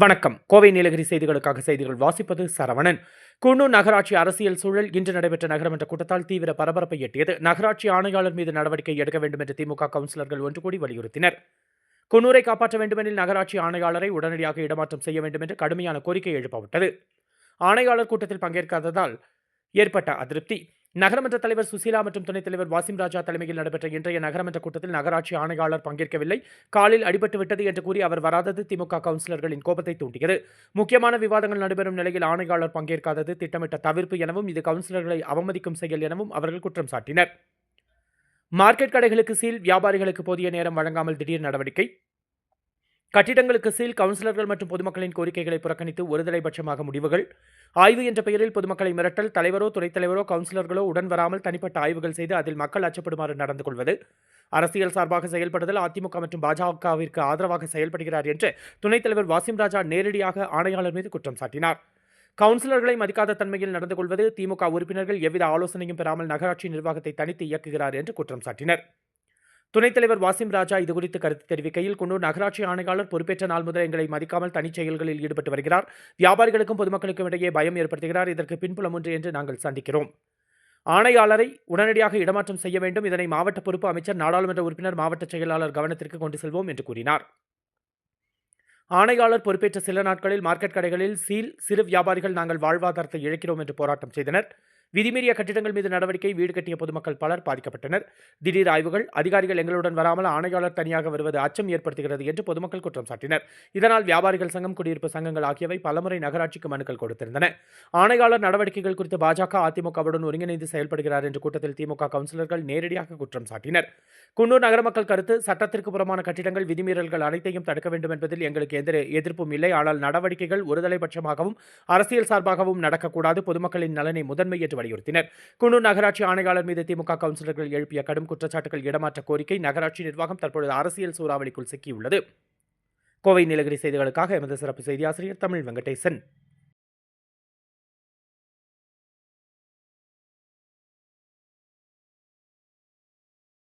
வணக்கம். கோவை நீலகிரி செய்திகளுக்காக செய்திகள் வாசிப்பது சரவணன். குன்னூர் நகராட்சி அரசியல் சூழல் இன்று நடைபெற்ற நகரமன்ற கூட்டத்தால் தீவிர பரபரப்பை எட்டியது. நகராட்சி ஆணையாளர் மீது நடவடிக்கை எடுக்க வேண்டும் என்று திமுக கவுன்சிலர்கள் ஒன்று கூடி வலியுறுத்தினர். குன்னூரை காப்பாற்ற வேண்டுமெனில் நகராட்சி ஆணையாளரை உடனடியாக இடமாற்றம் செய்ய வேண்டும் என்று கடுமையான கோரிக்கை எழுப்பப்பட்டது. ஆணையாளர் கூட்டத்தில் பங்கேற்காததால் ஏற்பட்ட அதிருப்தி. நகரமன்ற தலைவர் சுசீலா மற்றும் துணைத் தலைவர் வாசிம் ராஜா தலைமையில் நடைபெற்ற இன்றைய நகரமன்ற கூட்டத்தில் நகராட்சி ஆணையாளர் பங்கேற்கவில்லை. காலில் அடிபட்டு விட்டது என்று கூறி அவர் வராதது திமுக கவுன்சிலர்களின் கோபத்தை தூண்டியது. முக்கியமான விவாதங்கள் நடைபெறும் நிலையில் ஆணையாளர் பங்கேற்காதது திட்டமிட்ட தவிர்ப்பு எனவும் இது கவுன்சிலர்களை அவமதிக்கும் செயல் எனவும் அவர்கள் குற்றம் சாட்டினர். மார்க்கெட் கடைகளுக்கு சீல் வியாபாரிகளுக்கு போதிய நேரம் வழங்காமல் திடீர் நடவடிக்கை. கட்டிடங்களுக்கு சீல் கவுன்சிலர்கள் மற்றும் பொதுமக்களின் கோரிக்கைகளை புறக்கணித்து ஒருதலைபட்சமாக முடிவுகள். ஆய்வு என்ற பெயரில் பொதுமக்களை மிரட்டல் தலைவரோ துணைத் தலைவரோ கவுன்சிலர்களோ உடன் வராமல் தனிப்பட்ட ஆய்வுகள் செய்து அதில் மக்கள் அச்சப்படுமாறு நடந்து கொள்வது. அரசியல் சார்பாக செயல்படுதல் அதிமுக மற்றும் பாஜகவிற்கு ஆதரவாக செயல்படுகிறார் என்று துணைத் தலைவர் வாசிம் ராஜா நேரடியாக ஆணையாளர் மீது குற்றம் சாட்டினார். கவுன்சிலர்களை மதிக்காத தன்மையில் நடந்து கொள்வது திமுக உறுப்பினர்கள் எவ்வித ஆலோசனையும் பெறாமல் நகராட்சி நிர்வாகத்தை தனித்து இயக்குகிறார் என்று குற்றம் சாட்டினர். துணைத் தலைவர் வாசிம் ராஜா இதுகுறித்து கருத்து தெரிவிக்கையில் குன்னூர் நகராட்சி ஆணையாளர் பொறுப்பேற்ற நாள் முதல் எங்களை மதிக்காமல் தனிச் செயல்களில் ஈடுபட்டு வருகிறார். வியாபாரிகளுக்கும் பொதுமக்களுக்கும் இடையே பயம் ஏற்படுத்துகிறார். இதற்கு பின்புலம் ஒன்று என்று நாங்கள் சந்திக்கிறோம். ஆணையாளரை உடனடியாக இடமாற்றம் செய்ய வேண்டும். இதனை மாவட்ட பொறுப்பு அமைச்சர் நாடாளுமன்ற உறுப்பினர் மாவட்ட செயலாளர் கவனத்திற்கு கொண்டு செல்வோம் என்று கூறினார். ஆணையாளர் பொறுப்பேற்ற சில நாட்களில் மார்க்கெட் கடைகளில் சீல் சிறு வியாபாரிகள் நாங்கள் வாழ்வாதாரத்தை இழக்கிறோம் என்று போராட்டம் செய்தனர். விதிமீறிய கட்டிடங்கள் மீது நடவடிக்கை வீடு கட்டிய பொதுமக்கள் பலர் பாதிக்கப்பட்டனர். திடீர் ஆய்வுகள் அதிகாரிகள் எங்களுடன் வராமல் ஆணையாளர் தனியாக வருவது அச்சம் ஏற்படுத்துகிறது என்று பொதுமக்கள் குற்றம் சாட்டினர். இதனால் வியாபாரிகள் சங்கம் குடியிருப்பு சங்கங்கள் ஆகியவை பலமுறை நகராட்சிக்கு மனுக்கள் கொடுத்திருந்தன. ஆணையாளர் நடவடிக்கைகள் குறித்து பாஜக அதிமுகவுடன் ஒருங்கிணைந்து செயல்படுகிறார் என்று கூட்டத்தில் திமுக கவுன்சிலர்கள் நேரடியாக குற்றம் சாட்டினர். குன்னூர் நகர மக்கள் கருத்து சட்டத்திற்கு புறமான கட்டிடங்கள் விதிமீறல்கள் அனைத்தையும் தடுக்க வேண்டும் என்பதில் எங்களுக்கு எந்த எதிர்ப்பும் இல்லை. ஆனால் நடவடிக்கைகள் ஒருதலைபட்சமாகவும் அரசியல் சார்பாகவும் நடக்கக்கூடாது. பொதுமக்களின் நலனை முதன்மை என்று வலியுறுத்தினர். குன்னூர் நகராட்சி ஆணையாளர் மீது திமுக கவுன்சிலர்கள் எழுப்பிய கடும் குற்றச்சாட்டுகள் இடமாற்ற கோரிக்கை நகராட்சி நிர்வாகம் தற்பொழுது அரசியல் சூறாவளிக்குள் சிக்கியுள்ளது. கோவை நீலகிரி செய்திகளுக்காக எமது சிறப்பு செய்தி ஆசிரியர் தமிழ் வெங்கடேசன்.